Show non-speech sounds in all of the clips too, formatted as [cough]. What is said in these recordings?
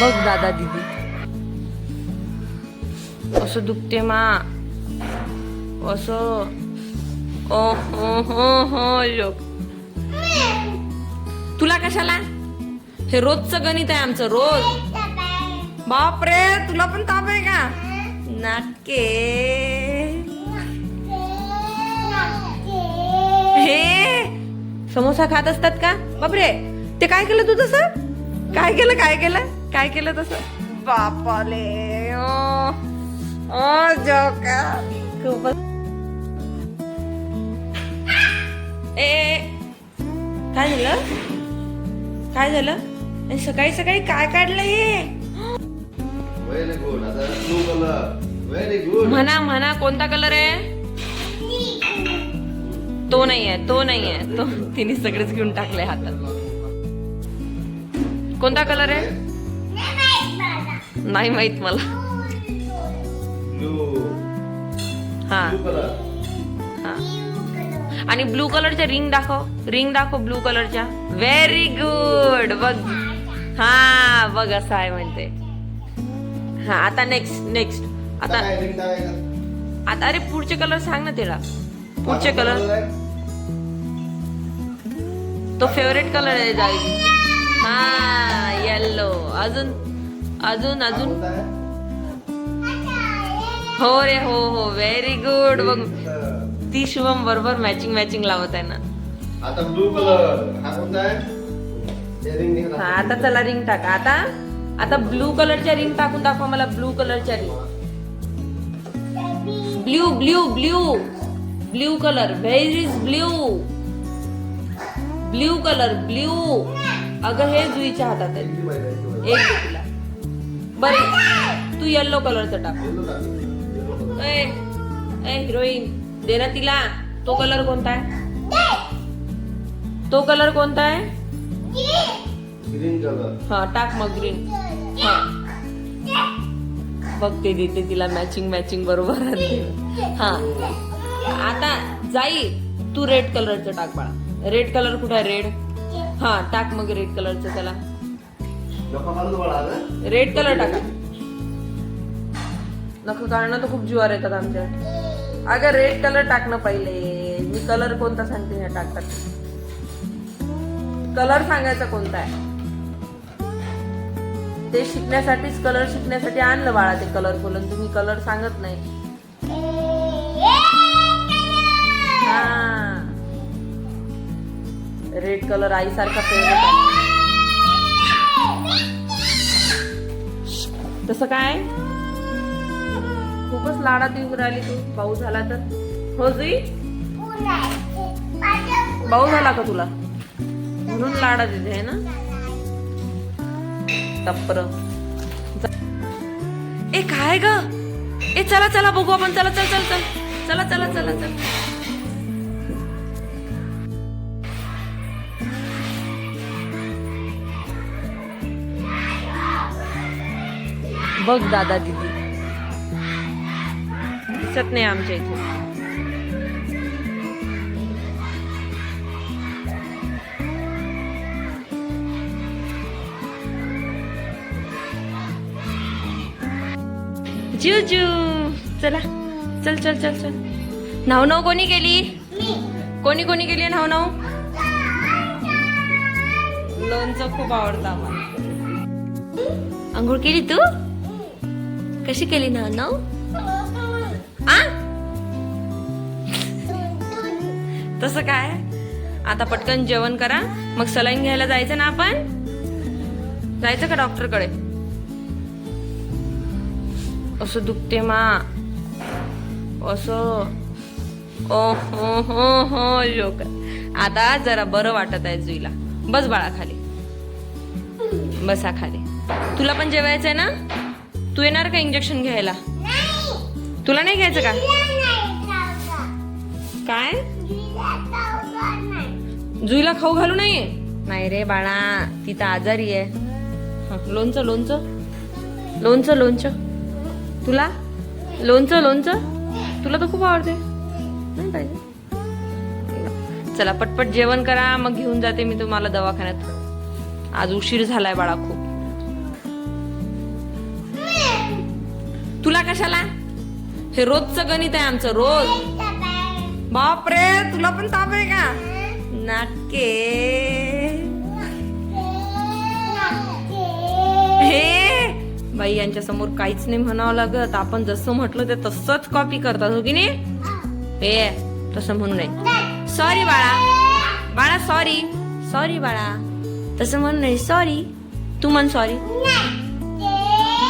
बघ दादा दीदी. असं दुखते मा. असं. ओ हो हो हो लोक तुला कशाला? हे रोजचं गणित आहे आमचं रोज. बापरे तुला पण ताप आहे का? नाटके. हे? समोसा खात असतात का? बापरे ते काय केलं तू तसं? काय केलं काय केलं? काय केलं तसं? बापाले ओ ओ जोका. खूपच. ए काय झालं? काय झालं? आणि सकाळी सकाळी काय काढलं हे? म्हणा म्हणा कोणता कलर आहे? तो नाही आहे तो नाही आहे तो तिने सगळेच घेऊन टाकले हातात. कोणता कलर आहे? नाही माहीत मला. हा. हा. आणि ब्लू कलरच्या रिंग दाखव. रिंग दाखव ब्लू कलरच्या व्हेरी गुड बघ. हा बघ असं आहे म्हणते. हा आता नेक्स्ट नेक्स्ट आता? आता अरे पुढचे कलर सांग ना तिला पुढचे कलर? तो फेवरेट कलर आहे जाईल हा येल्लो अजून अजून अजून? हो रे हो हो. व्हेरी गुड बघ. ती शुभम बरोबर मॅचिंग मॅचिंग लावत आहे ना. आता ब्लू कलर हा आता चला रिंग टाका. आता आता ब्लू कलरच्या रिंग टाकून दाखवा मला ब्लू कलरच्या ring blue blue blue blue colour where is blue blue colour blue अगं हे जुईच्या हातात आहे? एक बर. तू येल्लो कलरचं टाक. ए ए हिरोईन दे ना तिला. तो कलर कोणता आहे? तो कलर कोणता आहे. हा टाक मग ग्रीन हा. बघते देते तिला मॅचिंग मॅचिंग बरोबर हा. आता जाई तू रेड कलरचं टाक बाळा. रेड कलर कुठं आहे? रेड हा टाक मग रेड कलरचं त्याला. रेड कलर टाका. नख काढणं तर खूप जुवार येतात आमच्या. अगं रेड कलर टाकणं पहिले. मी कलर कोणता सांगते ह्या टाकतात. कलर सांगायचा कोणता आहे? ते शिकण्यासाठीच कलर शिकण्यासाठी आणलं बाळा ते कलर बोलून तुम्ही कलर सांगत नाही. हा. रेड कलर आईसारखा फेवरेट आहे. तसं काय? खूपच लाडात येऊन राहिली तू. पाऊस झाला तर. हो जुई भाऊ झाला का तुला? म्हणून लाडा येते आहे ना? तप्पर ए काय ग? ए चला चला बघू आपण. चला चल चल चल. चला चला चला चल. बघ दादा दीदी. दिसत नाही आमच्या इथे. जुजू चला. चल चल चल चल. नाव नाव कोणी केली? कोणी कोणी केली नाव नाव लोणचं खूप आवडतं आम्हाला. आंघोळ केली तू? कशी केली ना नाव आ? तसं काय? आता पटकन जेवण करा. मग सलाईन घ्यायला जायचं ना आपण? जायचं का डॉक्टरकडे? असं दुखते मा. असं. ओ हो हो हो लोक. आता जरा बरं वाटत आहे जुईला. बस बाळा खाली. बसा खाली. तुला पण जेवायचंय ना? तू येणार का इंजेक्शन घ्यायला? तुला नाही घ्यायचं का? काय? जुईला खाऊ घालू नाहीये? नाही रे बाळा ती तर आजारी आहे. लोणचं लोणचं. लोणचं लोणचं. तुला? लोणचं लोणचं? तुला तर खूप आवडते. नाही पाहिजे चला पटपट जेवण करा मग घेऊन जाते मी तुम्हाला दवाखान्यात. आज उशीर झालाय बाळा खूप. कशाला? हे रोजचं गणित आहे आमचं रोज. बापरे तुला पण ताप आहे का? नाटके हे बाई यांच्या समोर काहीच नाही म्हणावं लागत. आपण जसं म्हटलं ते तसंच कॉपी करतात हो की नाही? हे तसं म्हणू नये. सॉरी बाळा. बाळा सॉरी सॉरी बाळा. तसं म्हणू नये. सॉरी तू म्हण सॉरी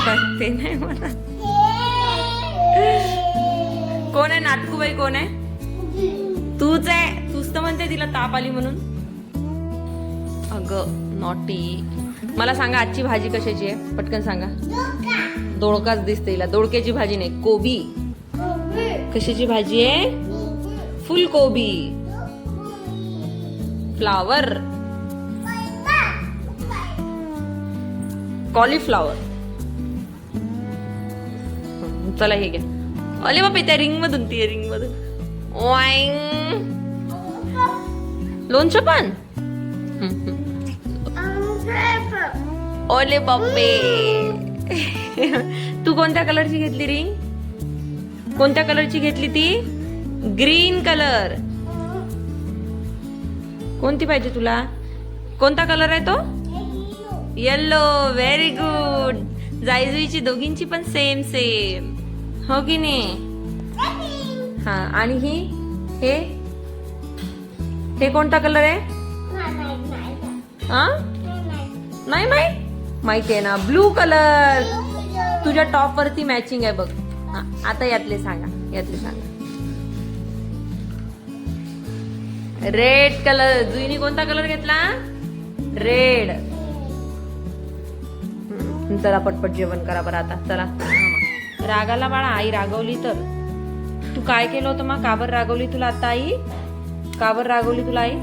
[laughs] ते नाही म्हणा कोण आहे नाटकूबाई? कोण आहे? तूच आहे? तूच तर म्हणते तिला ताप आली म्हणून. अगं नॉटी मला सांगा आजची भाजी कशाची आहे? पटकन सांगा. दोडकाच दिसते हिला. दोडक्याची भाजी नाही कोबी. कशाची भाजी आहे? फुलकोबी. फ्लावर. कॉलीफ्लावर. चला हे घ्या अले बापे त्या रिंग मधून ती रिंग मधून वाईंग लोणचं पण? ओले बापे. तू कोणत्या कलरची घेतली रिंग कोणत्या कलरची घेतली ती? ग्रीन कलर कोणती पाहिजे तुला? कोणता कलर आहे तो? येल्लो व्हेरी गुड जाईजुईची दोघींची पण सेम सेम हो की नाही? हा आणि ही? हे? हे कोणता कलर आहे? नाही माहीत? माहिती आहे ना. ब्लू कलर तुझ्या टॉप वरती मॅचिंग आहे बघ. आता यातले सांगा. यातले सांगा. रेड कलर जुईनी कोणता कलर घेतला? रेड चला पटपट जेवण करा बरं आता. चला. रागाला बाळा आई रागवली तर. तू काय केलं होतं मग काबर रागवली तुला आता आई? काबर रागवली तुला आई?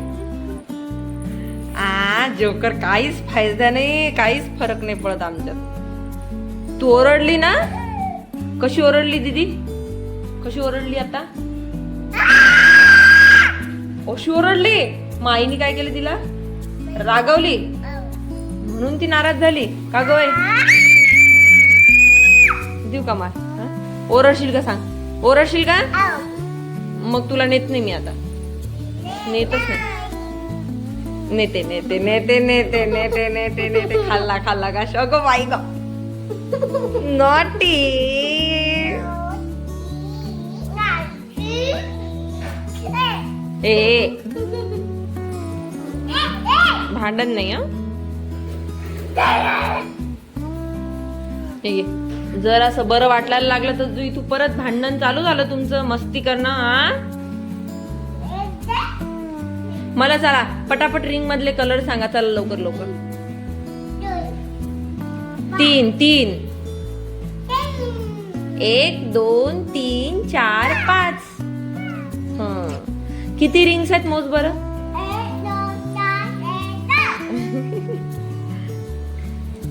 आ जोकर काहीच फायदा नाही काहीच फरक नाही पडत आमच्यात. तू ओरडली ना? कशी ओरडली दीदी? कशी ओरडली आता? अशी ओरडली? मग आईने काय केलं तिला? रागवली? म्हणून ती नाराज झाली. का गय देऊ का मार? ओरडशील का सांग? ओरडशील का? मग तुला नेत नाही मी आता. नेतच नाही. नेते नेते नेते नेते नेते नेते नेते. खाल्ला खाल्ला का अगं बाई ग. नॉटी. ए भांडण नाही हं? जर असं बरं वाटायला लागलं तर जुई तू परत भांडण चालू झालं तुमचं मस्ती करणं हा मला चला पटापट रिंग मधले कलर सांगा चला लवकर लवकर. तीन तीन. एक दोन तीन चार पाच. हा. किती रिंग्स आहेत मोज बरं?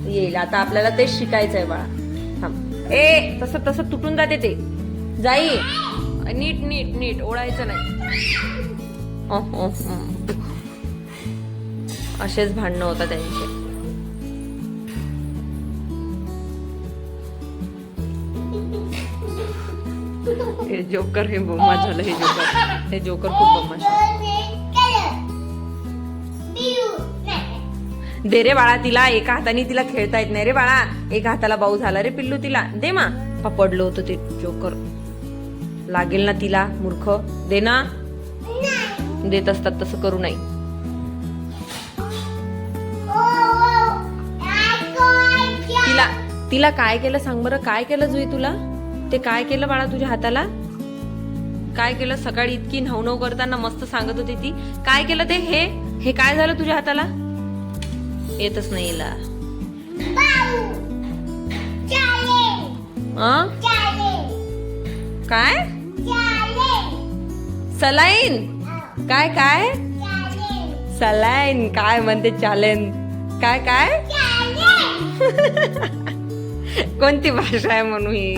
येईल आता आपल्याला तेच शिकायचंय बाळा. ए तसं तसं तुटून जाते ते. जाई. नीट नीट नीट ओढायचं नाही. असेच भांडणं होतात त्यांचे. हे जोकर हे बोमा झालं हे जोकर हे जोकर खूप बोमा दे रे बाळा तिला एका हाताने तिला खेळता येत नाही रे बाळा. एका हाताला बाऊ झाला रे पिल्लू तिला. दे मा. पडलो पडलं होतं ते जोकर लागेल ना तिला मूर्ख. दे ना. देत असतात तसं करू नाही. तिला तिला काय केलं सांग बरं? काय केलं जुई तुला? ते काय केलं बाळा तुझ्या हाताला? काय केलं? सकाळी इतकी नवनव करताना मस्त सांगत होती ती. काय केलं ते? हे? हे काय झालं तुझ्या हाताला? येतच नाही हिला? काय? सलाईन? काय काय? सलाईन काय म्हणते चालेन काय काय? [laughs] कोणती भाषा आहे म्हणू ही?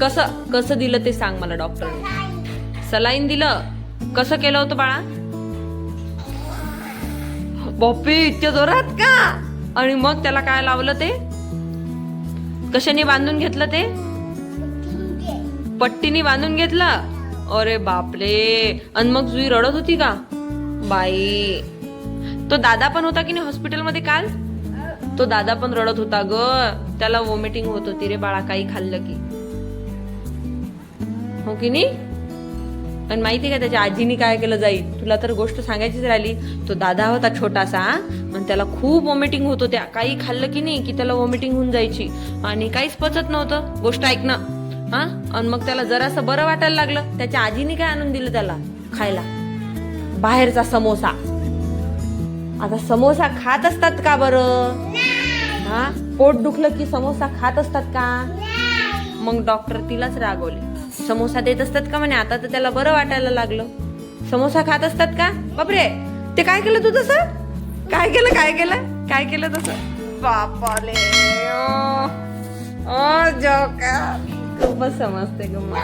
कसं कसं दिलं ते सांग मला डॉक्टरने सलाईन दिलं. कसं केलं होतं बाळा? बापे इतक्या जोरात का? आणि मग त्याला काय लावलं ते? कशाने बांधून घेतलं ते? पट्टीने बांधून घेतलं? अरे बापरे. आणि मग जुई रडत होती का? बाई. तो दादा पण होता की नाही हॉस्पिटलमध्ये काल? तो दादा पण रडत होता ग. त्याला वॉमिटिंग होत होती रे बाळा काही खाल्लं की. हो की नाही? आणि माहिती का त्याच्या आजीने काय केलं जाईल तुला तर गोष्ट सांगायचीच राहिली. तो दादा होता छोटासा आणि त्याला खूप वॉमिटिंग होत होत्या. काही खाल्लं की नाही की त्याला वॉमिटिंग होऊन जायची. आणि काहीच पचत नव्हतं. गोष्ट ऐकणं हा? आणि मग त्याला जरासं बरं वाटायला लागलं. त्याच्या आजीने काय आणून दिलं त्याला? खायला. बाहेरचा समोसा. आता समोसा खात असतात का बरं? हा? पोट दुखलं की समोसा खात असतात का? मग डॉक्टर तिलाच रागवले. समोसा देत असतात का म्हणे? आता तर त्याला बरं वाटायला लागलं. समोसा खात असतात का? बापरे ते काय केलं तू तसं? काय केलं काय केलं? काय केलं तसं? बापाले ओ, ओ जोका खूपच समजते ग मा